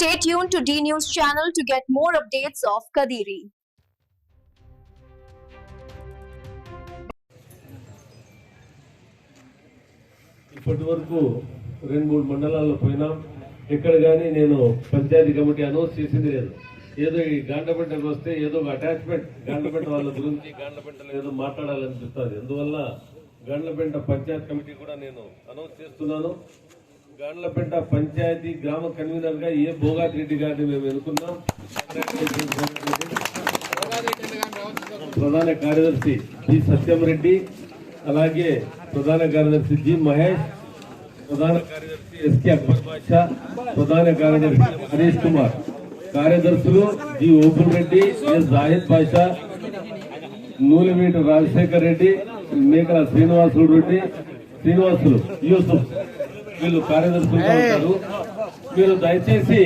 Stay tuned to D News channel to get more updates of Kadiri. ఇప్పటి వరకు రెండు మూడు మండలాల్లో పోయినాం ఎక్కడ కానీ నేను పంచాయతీ కమిటీ అనౌన్స్ చేసింది లేదు. ఏదో ఈ గాండపెంటకు వస్తే ఏదో ఒక అటాచ్మెంట్ గాండపెంట వాళ్ళ గురించి గాండపెంటలో ఏదో మాట్లాడాలనిపిస్తుంది అందువల్ల గాండ్లపెంట పంచాయతీ కమిటీ కూడా నేను అనౌన్స్ చేస్తున్నాను. గాండ్లపేట పంచాయతీ గ్రామ కన్వీనర్గా ఏ భోగాతి రెడ్డి గారిని మేము ఎన్నుకున్నాం? ప్రధాన కార్యదర్శి జి సత్యం రెడ్డి అలాగే ప్రధాన కార్యదర్శి జి మహేష్ ప్రధాన కార్యదర్శి ఎస్కే అక్బర్ బాషా ప్రధాన కార్యదర్శి హరీష్ కుమార్. కార్యదర్శులు జి ఓపుల్ రెడ్డి ఎస్ జాహిద్ బాషా నూలిమీటి రాజశేఖర్ రెడ్డి మేకల శ్రీనివాసులు రెడ్డి శ్రీనివాసులు యూసుఫ్. వీళ్ళు కార్యదర్శులుగా ఉంటారు. మీరు దయచేసి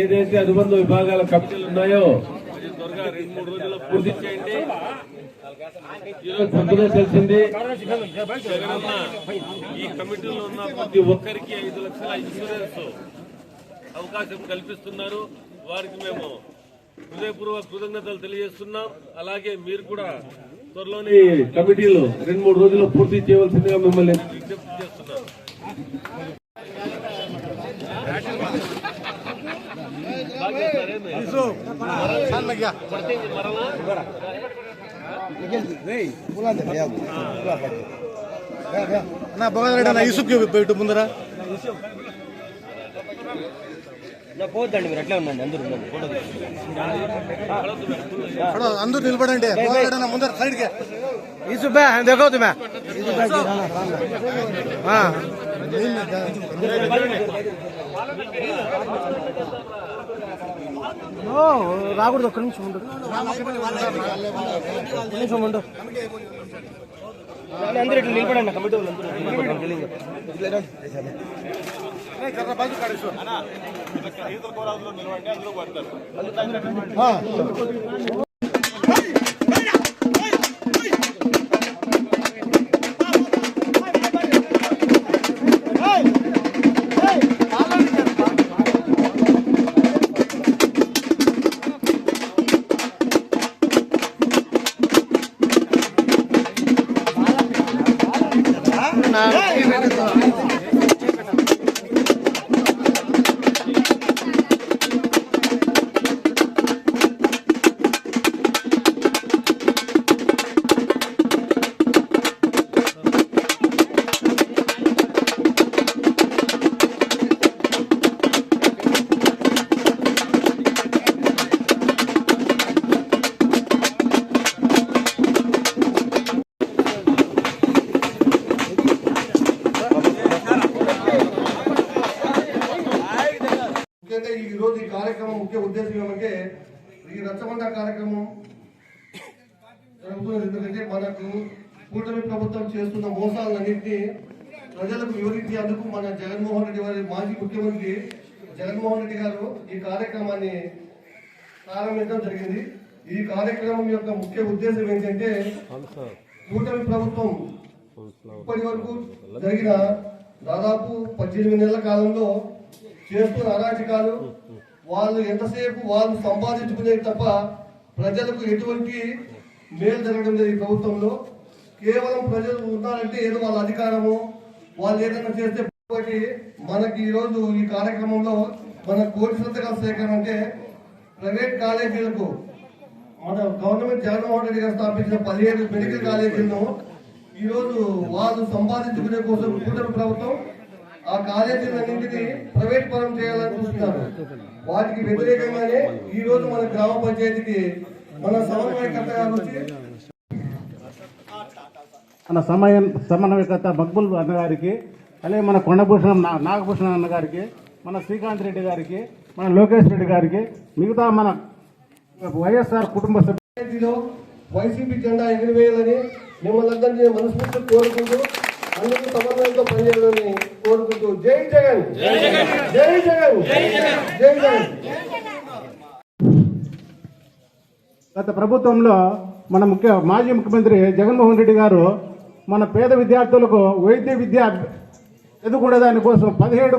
ఏదైతే అనుబంధ విభాగాల కమిటీలు ఉన్నాయో త్వరగా రెండు మూడు రోజుల్లో పూర్తి చేయండి. ఈరోజు పొద్దునే తెలిసింది జగనన్న ఈ కమిటీలో ఉన్న ప్రతి ఒక్కరికి ఐదు లక్షల ఇన్సూరెన్స్ అవకాశం కల్పిస్తున్నారు. వారికి మేము హృదయపూర్వక కృతజ్ఞతలు తెలియజేస్తున్నాం. అలాగే మీరు కూడా త్వరలోనే కమిటీలు రెండు మూడు రోజుల్లో పూర్తి చేయవలసిందిగా మిమ్మల్ని విజ్ఞప్తి చేస్తున్నాను అన్న బొగరెడ్డి అన్న యూసుఫ్ పెట్టు ముందర పోద్దండి మీరు అట్లే ఉండండి అందరూ ఉండండి అందరూ నిలబడండి ముందర సైడ్కి యూసుఫ్ బే देखो तुम्हें हाँ రాకూడదు ఒక్క నిమిషం ఉండు ఒక్క నిమిషం ఉండు అందరూ ఇట్లా నిలబడండి కమిటీ వాళ్ళు అందరూ నిలబడండి ఇట్లా రండి. ముఖ్యంగా ఈ ఈరోజు ఈ కార్యక్రమం ముఖ్య ఉద్దేశం ఏమంటే ఈ రచ్చబండ కార్యక్రమం జరుగుతున్నది. ఎందుకంటే మనకు కూటమి ప్రభుత్వం చేస్తున్న మోసాలన్నింటినీ ప్రజలకు వివరించేందుకు మన జగన్మోహన్ రెడ్డి వారి మాజీ ముఖ్యమంత్రి జగన్మోహన్ రెడ్డి గారు ఈ కార్యక్రమాన్ని ప్రారంభించడం జరిగింది. ఈ కార్యక్రమం యొక్క ముఖ్య ఉద్దేశం ఏంటంటే కూటమి ప్రభుత్వం ఇప్పటి వరకు జరిగిన దాదాపు పద్దెనిమిది నెలల కాలంలో చేస్తున్న అరాచకాలు వాళ్ళు ఎంతసేపు వాళ్ళు సంపాదించుకునేది తప్ప ప్రజలకు ఎటువంటి మేలు జరగడం లేదు ఈ ప్రభుత్వంలో. కేవలం ప్రజలు ఉన్నారంటే ఏదో వాళ్ళ అధికారము. వాళ్ళు ఏదైనా చేస్తే మనకి ఈ రోజు ఈ కార్యక్రమంలో మన కోటి సంతకాల సేకరణ అంటే ప్రైవేట్ కాలేజీలకు మన గవర్నమెంట్ జగన్మోహన్ రెడ్డి గారు స్థాపించిన పదిహేడు మెడికల్ కాలేజీలను ఈరోజు వాళ్ళు సంపాదించుకునే కోసం కూటమి ప్రభుత్వం ఆ కాలేజీలన్నింటినీ ప్రైవేట్ పరం చేయాలని చూస్తున్నారు. వాటికి వ్యతిరేకంగానే ఈ రోజు మన గ్రామ పంచాయతీకి మన సమన్వయకర్త గారు వచ్చి మన సమయ సమన్వయకర్త మక్బుల్ అన్న గారికి అలాగే మన కొండభూషణం నా- నాగభూషణం అన్న గారికి మన శ్రీకాంత్ రెడ్డి గారికి మన లోకేష్ రెడ్డి గారికి మిగతా మన వైఎస్ఆర్ కుటుంబ సభ్యులు వైసీపీ జెండా ఎగిరివేయాలని మిమ్మల్ని అందరినీ నేను మనస్ఫూర్తిగా కోరుకుంటూ అందరూ సమన్వయంతో పనిచేయాలని కోరుకుంటూ జై జగన్. జై జగన్. జై జగన్. జై జగన్. గత ప్రభుత్వంలో మన ముఖ్య మాజీ ముఖ్యమంత్రి జగన్మోహన్ రెడ్డి గారు మన పేద విద్యార్థులకు వైద్య విద్య చదువుకునే దానికోసం పదిహేడు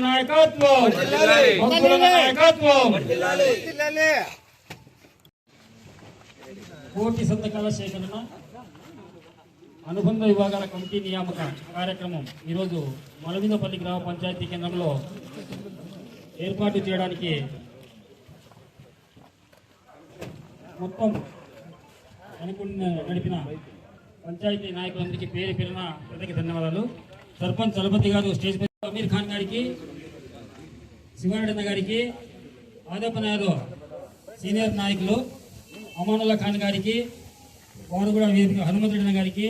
నాయకత్వం నాయకత్వం కోటి సంతకాల సేకరణ అనుబంధ విభాగాల కమిటీ నియామక కార్యక్రమం ఈరోజు మలవిందపల్లి గ్రామ పంచాయతీ కేంద్రంలో ఏర్పాటు చేయడానికి మొత్తం అనుకున్న నడిపిన పంచాయతీ నాయకులందరికీ పేరు పేరున ప్రత్యేక ధన్యవాదాలు. సర్పంచ్ చలపతి గారు స్టేజ్ పై అమీర్ ఖాన్ గారికి శివారెడ్డి గారికి ఆదప్ప యాదవ్ సీనియర్ నాయకులు అమానుల్లా ఖాన్ గారికి వారు కూడా వేదిక హనుమంతుడి గారికి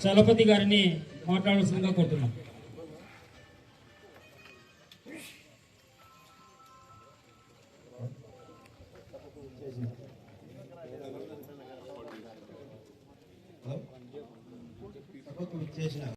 చలపతి గారిని మాట్లాడాల్సిందిగా కోరుతున్నాం. is no.